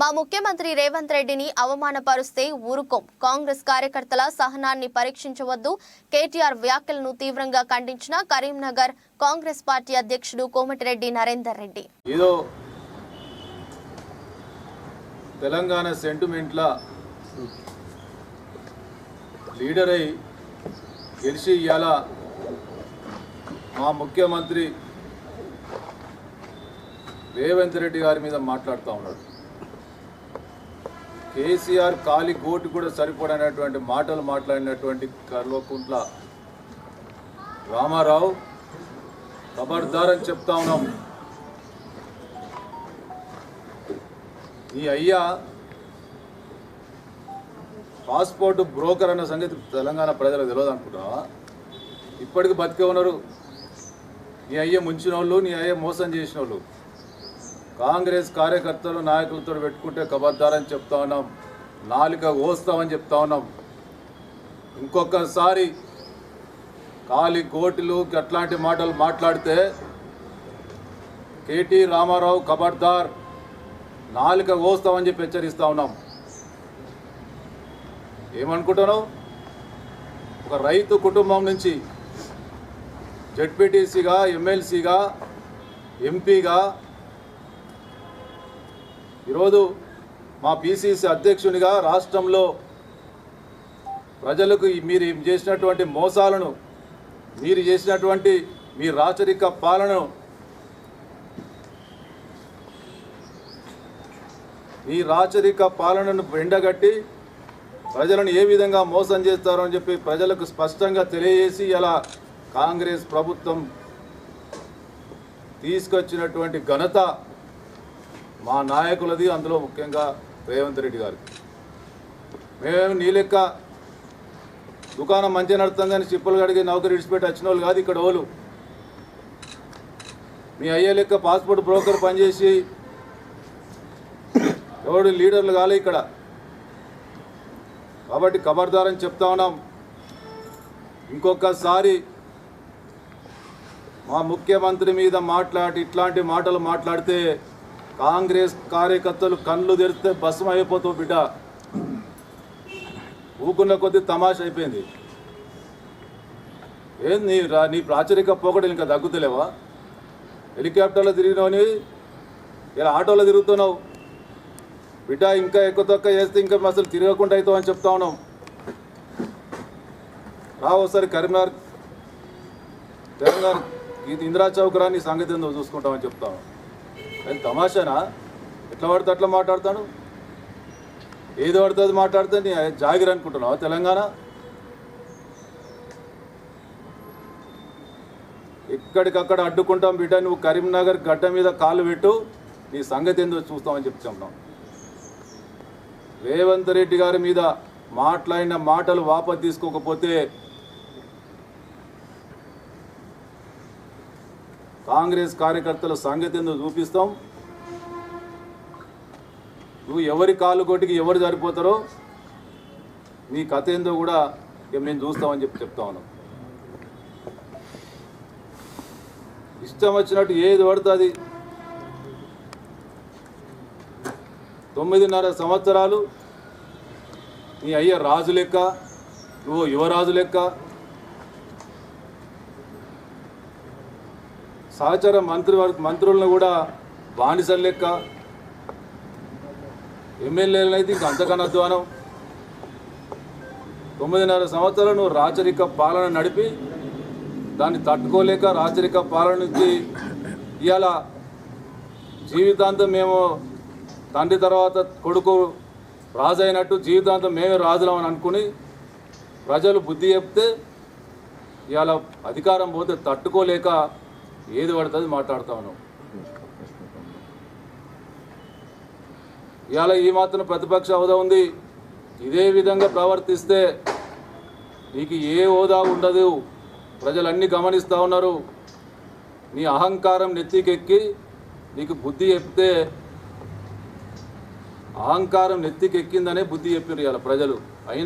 మా ముఖ్యమంత్రి రేవంత్ రెడ్డిని అవమానపరుస్తే ఊరుకోం. కాంగ్రెస్ కార్యకర్తల సహనాన్ని పరీక్షించవద్దు. కేటీఆర్ వ్యాఖ్యలను తీవ్రంగా ఖండించిన కరీంనగర్ కాంగ్రెస్ పార్టీ అధ్యక్షుడు కోమటిరెడ్డి నరేందర్ రెడ్డి. తెలంగాణ సెంటిమెంట్ల లీడర్ అయి గెలిచి ఇవాళ మా ముఖ్యమంత్రి రేవంత్ రెడ్డి గారి మీద మాట్లాడుతూ ఉన్నాడు. కేసీఆర్ కాలి గోటు కూడా సరిపడనటువంటి మాటలు మాట్లాడినటువంటి కల్వకుంట్ల రామారావు ఖబర్దారని అని చెప్తా ఉన్నాం. ఈ అయ్యా పాస్పోర్ట్ బ్రోకర్ అన్న సంగతి తెలంగాణ ప్రజలకు తెలియదు అనుకుంటున్నావా ఇప్పటికి బతికే ఉన్నారు. నీ అయ్య ముంచిన వాళ్ళు నీ అయ్య మోసం చేసిన వాళ్ళు కాంగ్రెస్ కార్యకర్తలు నాయకులతో పెట్టుకుంటే కబద్దారని చెప్తా ఉన్నాం. నాలుక ఓస్తామని చెప్తా ఉన్నాం. ఇంకొకసారి కాలి కోటిలు అట్లాంటి మాటలు మాట్లాడితే కేటీ రామారావు కబడ్దార్ నాలుక ఓస్తామని చెప్పి హెచ్చరిస్తా ఉన్నాం. ఏమనుకుంటున్నావు? ఒక రైతు కుటుంబం నుంచి జడ్పీటీసీగా ఎమ్మెల్సీగా ఎంపీగా ఈరోజు మా పిసిసి అధ్యక్షునిగా రాష్ట్రంలో ప్రజలకు మీరు చేసినటువంటి మోసాలను మీరు చేసినటువంటి మీ రాచరిక పాలనను ఈ రాచరిక పాలనను ఎండగట్టి ప్రజలను ఏ విధంగా మోసం చేస్తారో అని చెప్పి ప్రజలకు స్పష్టంగా తెలియజేసి ఇలా కాంగ్రెస్ ప్రభుత్వం తీసుకొచ్చినటువంటి ఘనత మా నాయకులది అందులో ముఖ్యంగా రేవంత్ రెడ్డి గారికి. మేము నీ లెక్క దుకాణం మంచిగా నడుతుంది కానీ చిప్పులు కడిగి నౌకరీ విడిచిపెట్టి వచ్చిన వాళ్ళు కాదు ఇక్కడ వాళ్ళు. మీ అయ్యే లెక్క పాస్పోర్ట్ బ్రోకర్ పనిచేసి ఎవడు లీడర్లు కాలే ఇక్కడ. కాబట్టి ఖబర్దారని చెప్తా ఉన్నాం. ఇంకొకసారి మా ముఖ్యమంత్రి మీద మాట్లాడి ఇట్లాంటి మాటలు మాట్లాడితే కాంగ్రెస్ కార్యకర్తలు కళ్ళు తెరిస్తే భస్మం అయిపోతావు బిడ్డ. ఊకున్న కొద్దీ తమాష అయిపోయింది. ఏం నీ రా నీ ప్రాచురిక పోకడలు ఇంకా తగ్గుతలేవా? హెలికాప్టర్లో తిరిగినావని ఇలా ఆటోలో తిరుగుతున్నావు. బిడ్డ ఇంకా ఎక్కువ తక్కువ చేస్తే ఇంకా అసలు తిరగకుండా అవుతావు అని చెప్తా ఉన్నాం రా ఒకసారి కరీంనగర్ తెలంగాణ ఇది ఇందిరా చౌక్ రా నీ సంగతి ఏందో చూసుకుంటామని చెప్తాను అది తమాషానా? ఎట్లా పడితే అట్లా మాట్లాడతాను? ఏది పడితే అది మాట్లాడితే నీ జాగిర్ అనుకుంటున్నావా తెలంగాణ? ఎక్కడికక్కడ అడ్డుకుంటాం బిడ్డ నువ్వు కరీంనగర్ గడ్డ మీద కాలు పెట్టు నీ సంగతి ఏందో చూస్తామని చెప్తున్నాం. రేవంత్ రెడ్డి గారి మీద మాట్లాడిన మాటలు వాపసు తీసుకోకపోతే కాంగ్రెస్ కార్యకర్తల సంగతి ఎందుకు చూపిస్తాం? నువ్వు ఎవరి కాలు కొట్టికి ఎవరు సరిపోతారో నీ కథ ఏందో కూడా ఇక మేము చూస్తామని చెప్పి చెప్తా ఉన్నాం. ఇష్టం వచ్చినట్టు ఏది పడుతుంది తొమ్మిదిన్నర సంవత్సరాలు నీ అయ్య రాజు లెక్క నువ్వు యువరాజు లెక్క సహచర మంత్రి మంత్రులను కూడా బానిసలు లెక్క. ఎమ్మెల్యేలను అయితే ఇంకా అంతకన్నా అధ్వానం. తొమ్మిదిన్నర సంవత్సరాలు నువ్వు రాచరిక పాలన నడిపి దాన్ని తట్టుకోలేక రాచరిక పాలన నుంచి ఇవాళ జీవితాంతం మేము తండ్రి తర్వాత కొడుకు రాజు అయినట్టు జీవితాంతం మేమే రాజులం అని అనుకుని ప్రజలు బుద్ధి చెప్తే ఇవాళ అధికారం పోతే తట్టుకోలేక ఏది పడుతుంది మాట్లాడుతా ఉన్నాం. ఇవాళ ఈ మాత్రం ప్రతిపక్ష హోదా ఉంది. ఇదే విధంగా ప్రవర్తిస్తే నీకు ఏ హోదా ఉండదు. ప్రజలన్నీ గమనిస్తూ ఉన్నారు. నీ అహంకారం నెత్తికెక్కి నీకు బుద్ధి చెప్తే అహంకారం నెత్తికెక్కిందనే బుద్ధి చెప్పారు ఇవాళ ప్రజలు.